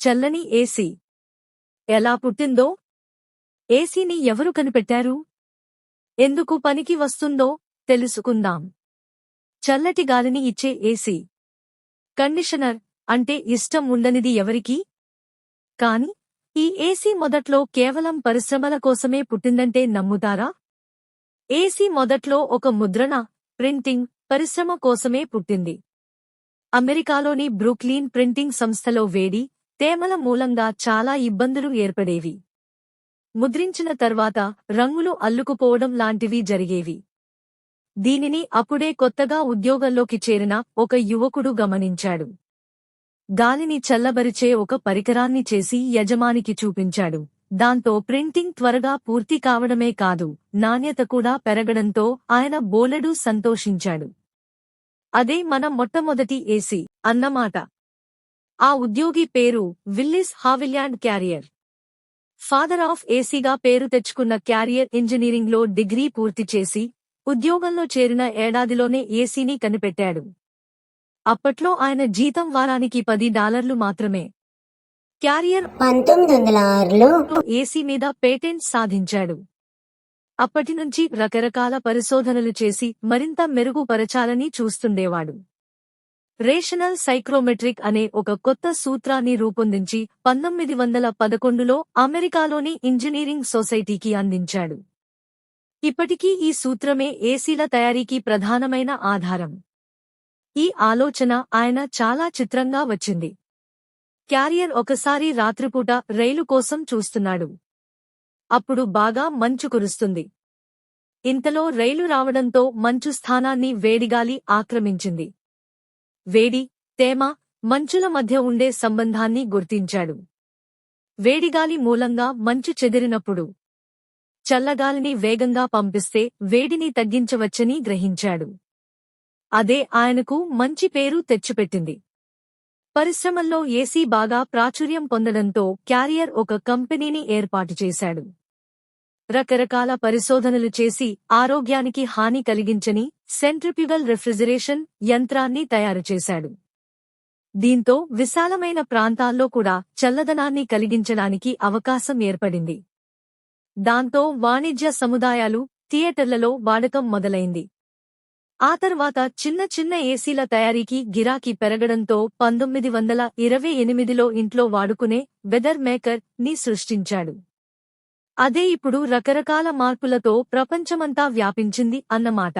చల్లని ఏసీ. ఎలా పుట్టిందో? ఏసీని ఎవరు కనిపెట్టారు? ఎందుకు పనికి వస్తుందో తెలుసుకుందాం. చల్లటి గాలిని ఇచ్చే ఏసీ. కండిషనర్ అంటే ఇష్టం ఉండనిది ఎవరికి? కాని ఈ ఏసీ మొదట్లో కేవలం పరిశ్రమల కోసమే పుట్టిందంటే నమ్ముతారా? ఏసీ మొదట్లో ఒక ముద్రణ ప్రింటింగ్ పరిశ్రమ కోసమే పుట్టింది. అమెరికాలోని బ్రూక్లీన్ ప్రింటింగ్ సంస్థలో వేడి తేమల మూలంగా చాలా ఇబ్బందులు ఏర్పడేవి. ముద్రించిన తర్వాత రంగులు అల్లుకుపోవడం లాంటివి జరిగేవి. దీనిని అప్పుడే కొత్తగా ఉద్యోగంలోకి చేరిన ఒక యువకుడు గమనించాడు. గాలిని చల్లబరిచే ఒక పరికరాన్ని చేసి యజమానికి చూపించాడు. దాంతో ప్రింటింగ్ త్వరగా పూర్తి కావడమే కాదు నాణ్యత కూడా పెరగడంతో ఆయన బోలెడు సంతోషించాడు. అదే మన మొట్టమొదటి ఏసీ అన్నమాట. ఆ ఉద్యోగి పేరు Willis Haviland Carrier. Father of ఏసీగా పేరు తెచ్చుకున్న క్యారియర్ ఇంజనీరింగ్లో డిగ్రీ పూర్తి చేసి ఉద్యోగంలో చేరిన ఏడాదిలోనే ఏసీని కనిపెట్టాడు. అప్పట్లో ఆయన జీతం వారానికి పది డాలర్లు మాత్రమే. క్యారియర్ పంతొమ్మిది వందల ఆరులో ఏసీ మీద పేటెంట్ సాధించాడు. అప్పటినుంచి రకరకాల పరిశోధనలు చేసి మరింత మెరుగుపరచాలని చూస్తుండేవాడు. రేషనల్ సైక్రోమెట్రిక్ అనే ఒక కొత్త సూత్రాన్ని రూపొందించి పంతొమ్మిది వందల పదకొండులో అమెరికాలోని ఇంజనీరింగ్ సొసైటీకి అందించాడు. ఇప్పటికీ ఈ సూత్రమే ఏసీల తయారీకి ప్రధానమైన ఆధారం. ఈ ఆలోచన ఆయన చాలా చిత్రంగా వచ్చింది. క్యారియర్ ఒకసారి రాత్రిపూట రైలు కోసం చూస్తున్నాడు. అప్పుడు బాగా మంచు కురుస్తుంది. ఇంతలో రైలు రావడంతో మంచు స్థానాన్ని వేడిగాలి ఆక్రమించింది. వేడి తేమ మంచుల మధ్య ఉండే సంబంధాన్ని గుర్తించాడు. వేడిగాలి మూలంగా మంచు చెదిరినప్పుడు చల్లగాలిని వేగంగా పంపిస్తే వేడిని తగ్గించవచ్చని గ్రహించాడు. అదే ఆయనకు మంచి పేరు తెచ్చిపెట్టింది. పరిశ్రమల్లో ఏసీ బాగా ప్రాచుర్యం పొందడంతో క్యారియర్ ఒక కంపెనీని ఏర్పాటు చేశాడు. రకరకాల పరిశోధనలు చేసి ఆరోగ్యానికి హాని కలిగించని సెంట్రిప్యుగల్ రిఫ్రిజిరేషన్ యంత్రాన్ని తయారు చేశాడు. దీంతో విశాలమైన ప్రాంతాల్లో కూడా చల్లదనాన్ని కలిగించడానికి అవకాశం ఏర్పడింది. దాంతో వాణిజ్య సముదాయాలు థియేటర్లలో వాడకం మొదలైంది. ఆ తర్వాత చిన్న చిన్న ఏసీల తయారీకి గిరాకీ పెరగడంతో పంతొమ్మిది వందల ఇరవై ఎనిమిదిలో ఇంట్లో వాడుకునే వెదర్ మేకర్ని సృష్టించాడు. అదే ఇప్పుడు రకరకాల మార్పులతో ప్రపంచమంతా వ్యాపించింది అన్నమాట.